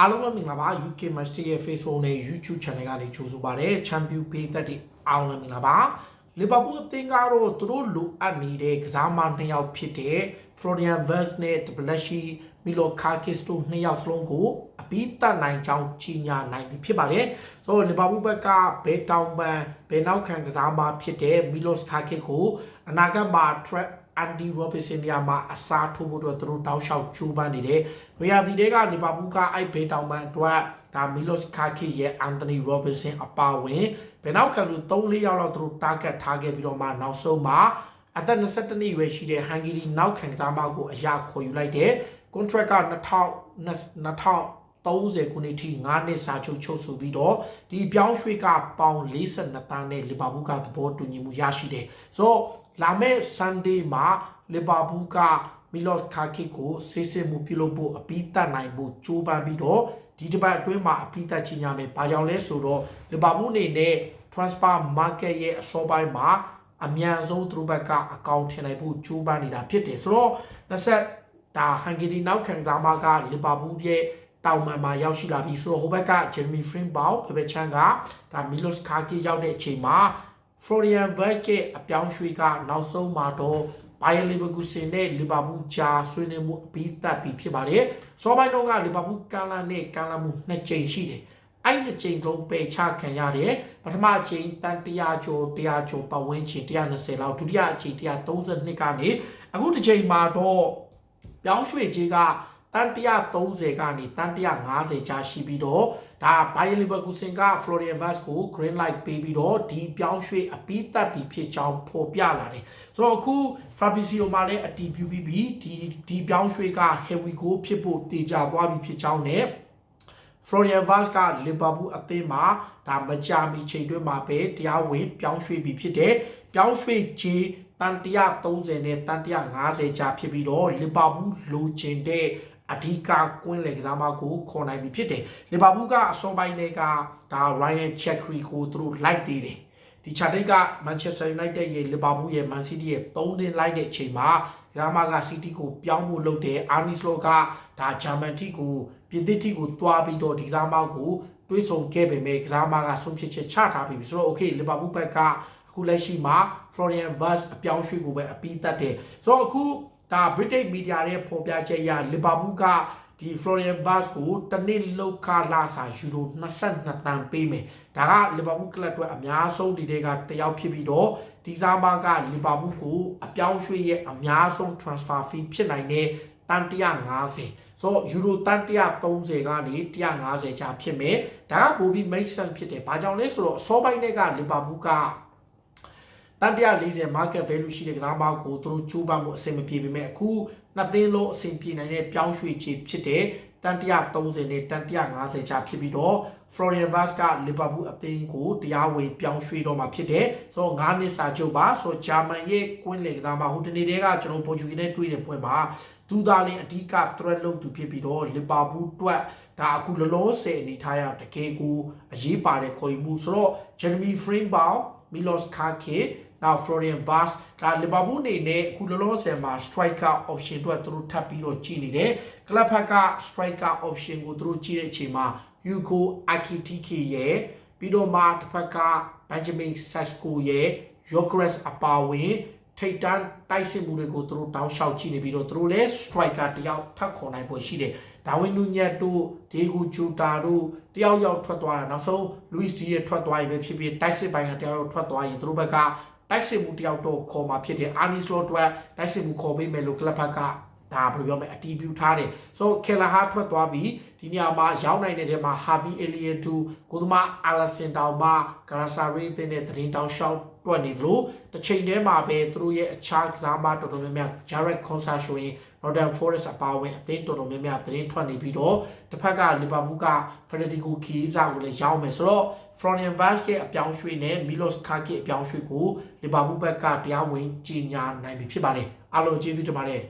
အားလုံးပဲမင်္ဂလာပါ UK Master ရဲ့ Facebook နဲ့ YouTube Channel ကနေကြိုဆိုပါရစေ။ Champion Pay သက်တွေအားလုံးမင်္ဂလာပါ။ Liverpool အသင်းကတော့သူတို့လိုအပ်နေတဲ့ကစားမနှစ်ယောက်ဖြစ်တဲ့ Florian Wirtz နဲ့ Blashy Milo Karkis တို့နှစ်ယောက်စလုံးကိုအပြီးတတ်နိုင်ကြောင်းကြီးညာနိုင်ပြီဖြစ်ပါတယ်။ဆိုတော့ Liverpool ဘက်ကဘယ်တောင်ပန်ဘယ်နောက်ခံကစားမဖြစ်တဲ့ Milos Karkis ကိုအနာဂတ်မှာ track အန်ဒီရောဘစ်ဆင်နေရာမှာအစားထိုးဖို့အတွက်သူတို့တောက်လျှောက်ကြိုးပမ်းနေတယ်။ရီယာဒီတွေကလီဗာပူးကအဲ့ဘေးတောင်ပန်အတွက်ဒါမီလော့စ်ကာကီရဲ့အန်တိုနီရောဘစ်ဆင်အပါဝင်ဘယ်နောက်ခံလူ3-4ယောက်လောက်သူတို့တာဂက်ထားခဲ့ပြီးတော့မှနောက်ဆုံးမှာအသက်22နှစ်ရွယ်ရှိတဲ့ဟန်ဂီရီနောက်ခံကစားမကိုအရာခေါ်ယူလိုက်တဲ့ contract က2000 2030ခုနှစ်ထိ9နှစ်စာချုပ်ချုပ်ဆိုပြီးတော့ဒီပြောင်းရွှေ့ကပေါင်42တန်းနဲ့လီဗာပူးကသဘောတူညီမှုရရှိတယ်ဆိုတော့ လာမယ့် Sunday မှာလီဗာပူးကမီလော့ခါကီကိုဆေးစစ်မှုပြုလုပ်ဖို့အပြီးတတ်နိုင်ဖို့ကြိုးပမ်းပြီးတော့ဒီတစ်ပတ်အတွင်းမှာအပြီးတတ်ချင်ရမယ်။ဘာကြောင့်လဲဆိုတော့လီဗာပူးအနေနဲ့ transfer market ရဲ့အစောပိုင်းမှာအမြန်ဆုံးသူတို့ဘက်ကအကောင့်ထင်နိုင်ဖို့ကြိုးပမ်းနေတာဖြစ်တယ်ဆိုတော့20ဒါဟန်ဂီရီနောက်ခံသားမကလီဗာပူးရဲ့တောင်မှန်မှာရောက်ရှိလာပြီဆိုတော့ဟိုဘက်ကဂျယ်မီဖရင်ဘောင်ဖပဲချန်ကဒါမီလော့စ်ကာကီရောက်တဲ့အချိန်မှာ Florian Wirtz ရဲ့အပြောင်းရွှေ့ကနောက်ဆုံးမှာတော့ Bayer Leverkusen နဲ့ Liverpool ကြားဆွေးနွေးမှုအပြီးသတ်ပြီးဖြစ်ပါတယ်။စောပိုင်းတော့က Liverpool ကန်လာနဲ့ကန်လာမှုနှစ်ကြိမ်ရှိတယ်။အဲ့နှစ်ကြိမ်လုံးပယ်ချခံရတယ်။ပထမအချိန်တန်100ကျော်100ကျော်ပတ်ဝန်းကျင်120လောက်ဒုတိယအချိန်132ကနေအခုတစ်ချိန်မှာတော့ပြောင်းရွှေ့ခြင်းက တန်130ကနေတန်150ကြားရှိပြီးတော့ဒါ Bayer Leverkusen က Florian Wirtz ကို green light ပေးပြီးတော့ဒီပြောင်းရွှေ့အပြီးသတ်ပြီးဖြစ်ကြောင်းဖော်ပြလာတယ်ဆိုတော့အခု Fabrizio မှာလည်းအတီးပြုပြီးပြီဒီဒီပြောင်းရွှေ့က heavy goal ဖြစ်ဖို့တေချာသွားပြီဖြစ်ကြောင်းနဲ့ Florian Wirtz ကလီဗာပူးအသင်းမှာဒါမကြာမီချိန်တွင်းမှာပဲတရားဝင်ပြောင်းရွှေ့ပြီးဖြစ်တယ်။ပြောင်းရွှေ့ခြင်းတန်130နဲ့တန်150ကြာဖြစ်ပြီးတော့လီဗာပူးလိုချင်တဲ့ အဓိကကွင်းလေကစားမကိုခေါ်နိုင်ပြီဖြစ်တယ်။လီဗာပူးကအစောပိုင်းတွေကဒါ Ryan Cherky ကိုသူတို့လိုက်သေးတယ်။ဒီချာတိတ်က Manchester United ရဲ့လီဗာပူးရဲ့ Man City ရဲ့3တင်းလိုက်တဲ့အချိန်မှာကစားမက City ကိုပြောင်းဖို့လုပ်တယ်။ Arne Slot ကဒါဂျာမန်တီကိုပြည်သစ်တီကိုတွားပြီးတော့ဒီကစားမကိုတွေးဆုံခဲ့ပေမဲ့ကစားမကဆုံးဖြတ်ချက်ချထားပြီးပြီဆိုတော့ okay လီဗာပူးဘက်ကအခုလက်ရှိမှာ Florian Wirtz အပြောင်းရွှေ့ကိုပဲအပြီးတတ်တယ်ဆိုတော့အခု ဒါ British Media ရဲ့ဖော်ပြချက်အရလီဗာပူးကဒီ Florian Wirtz ကိုတနေ့လောက်ခလာစာယူရို22တန်ပေးမယ်ဒါကလီဗာပူးကလပ်အတွက်အများဆုံးဒီတွေကတယောက်ဖြစ်ပြီးတော့ဒီစားမကလီဗာပူးကိုအပြောင်းရွှေ့ရဲ့အများဆုံး transfer fee ဖြစ်နိုင်တဲ့တန်150ဆိုတော့ယူရိုတန်130ကနေ150ချဖြစ်မယ်ဒါကပိုပြီး make sense ဖြစ်တယ်ဘာကြောင့်လဲဆိုတော့အစောပိုင်းတွေကလီဗာပူးက တန်140 market value ရှိတဲ့ကစားမကိုသူတို့ကျိုးပမှုအဆင်မပြေပေမဲ့အခုနှစ်သိန်းလုံးအဆင်ပြေနိုင်တဲ့ပြောင်းရွှေ့ခြင်းဖြစ်တဲ့တန်130နဲ့တန်150ချဖြစ်ပြီးတော့ Florian Wirtz က Liverpool အသင်းကိုတရားဝင်ပြောင်းရွှေ့တော့မှာဖြစ်တယ်။ဆိုတော့9နှစ်စာချုပ်ပါဆိုတော့ဂျာမန်ရဲ့ကွင်းလေကစားမှာဟိုတနေ့တည်းကကျွန်တော်ပေါ်တူဂီနဲ့တွေ့တဲ့ပွဲမှာသူသားလင်းအဓိက threat လုပ်သူဖြစ်ပြီးတော့ Liverpool အတွက်ဒါအခုလောလောဆယ်အနေထားရတကယ်ကိုအရေးပါတဲ့ခေါ်ယူမှုဆိုတော့ Jeremy Frimpong Milos Kerkez နောက် Florian Wirtz ဒါ Liverpool အနေနဲ့အခုလောလောဆယ်မှာ striker option အတွက်သူတို့ထပ်ပြီးတော့ကြည့်နေတယ်။ကလပ်ဖက်က striker option ကိုသူတို့ကြည့်တဲ့အချိန်မှာ Hugo Akitike ရဲ့ပြီးတော့မှတစ်ဖက်က Benjamin Sesko ရဲ့ Yogres အပါဝင် ထိတ်တန်းတိုက်စစ်မှုတွေကိုသူတို့တောင်းလျှောက်ကြည့်နေပြီးတော့သူတို့လည်း striker တယောက်ထပ်ခေါ်နိုင်ဖို့ရှိတယ်။ဒါဝင်နူညက်တို့ဒေဂူဂျူတာတို့တယောက်ယောက်ထွက်သွားတာနောက်ဆုံး Luis Diaz ရဲ့ထွက်သွားရင်ပဲဖြစ်ဖြစ်တိုက်စစ်ပိုင်းကတယောက်ယောက်ထွက်သွားရင်သူတို့ဘက်ကတိုက်စစ်မှုတယောက်တော့ခေါ်มาဖြစ်တယ်အာနီစလော့အတွက်တိုက်စစ်မှုခေါ်ပေးမယ်လို့ကလပ်ဖက်ကဒါဘယ်လိုပြောမလဲအတီးပြူထားတယ်ဆိုတော့ကေလာဟာထွက်သွားပြီးဒီနေရာမှာရောက်နိုင်တဲ့ထဲမှာဟာဗီအလီယန်တူကိုသမားအာလာစင်တောင်မှဂရာဆာရီတင်တဲ့သတင်းတောင်ရှောက် တွက်နေသလိုတစ်ချိန်တည်းမှာပဲသူတို့ရဲ့အခြားကစားမတော်တော်များများ Jared Consa ဆိုရင် Northern Forest အပါအဝင်အသင်းတော်တော်များများသတင်းထွက်နေပြီးတော့တစ်ဖက်ကလီဗာပူးက Federico Chiesa ကိုလည်းရောင်းမယ်ဆိုတော့ Florian Wirtz ရဲ့အပြောင်းရွှေ့နဲ့ Milos Kerkez အပြောင်းရွှေ့ကိုလီဗာပူးဘက်ကတရားဝင်ကြီးညာနိုင်ပြီဖြစ်ပါတယ်အားလုံးကျေးဇူးတင်ပါတယ်